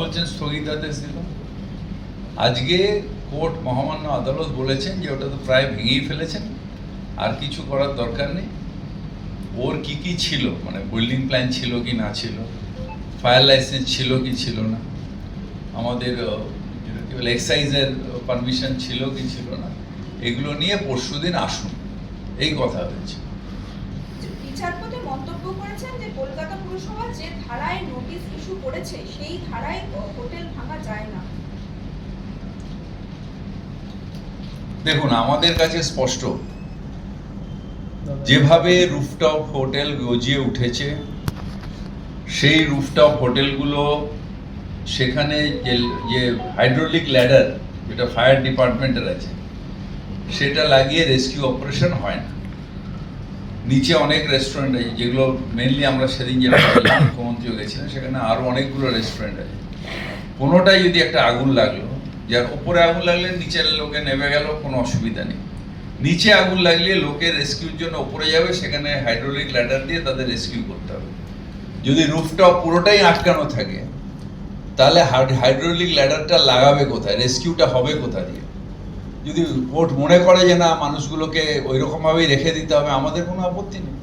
বলছেন স্থগিতাদেশ দিল আজকে কোর্ট মহামান্য আদালত বলেছেন যে ওটা তো প্রায় ভেঙেই ফেলেছেন, আর কিছু করার দরকার নেই। ওর কি কি ছিল? মানে বিল্ডিং প্ল্যান ছিল কি না ছিল? ফায়ার লাইসেন্স ছিল কি ছিল না? আমাদের এক্সাইজের পারমিশন ছিল কি ছিল না? এগুলো নিয়ে পরশুদিন আসুন। এই কথা হয়েছে। মন্তব্য করেছেন যে কলকাতা পুরসভা যে ধারায় নোটিশ ইস্যু করেছে, সেই ধারায় হোটেল ভাঙা যায় না। দেখুন, আমাদের কাছে স্পষ্ট। যেভাবে রুফটপ হোটেল গজিয়ে উঠেছে, সেই রুফটপ হোটেলগুলো সেখানে যে হাইড্রোলিক ল্যাডার যেটা ফায়ার ডিপার্টমেন্টের আছে, সেটা লাগিয়ে রেস্কিউ অপারেশন হয় না। নিচে অনেক রেস্টুরেন্ট আছে যেগুলো মেনলি আমরা সেদিন যেটা মুখ্যমন্ত্রীও গেছিলেন সেখানে আরও অনেকগুলো রেস্টুরেন্ট আছে। কোনোটাই যদি একটা আগুন লাগল যার উপরে আগুন লাগলে নিচের লোকে নেমে গেল কোনো অসুবিধা নেই। নিচে আগুন লাগলে লোকে রেস্কিউর জন্য উপরে যাবে সেখানে হাইড্রোলিক ল্যাডার দিয়ে তাদের রেস্কিউ করতে হবে। যদি রুফটপ পুরোটাই আটকানো থাকে তাহলে হাইড্রোলিক ল্যাডারটা লাগাবে কোথায়? রেস্কিউটা হবে কোথা দিয়ে? যদি ভোট মনে করে যে না, মানুষগুলোকে ওই রকমভাবেই রেখে দিতে হবে, আমাদের কোনো আপত্তি নেই।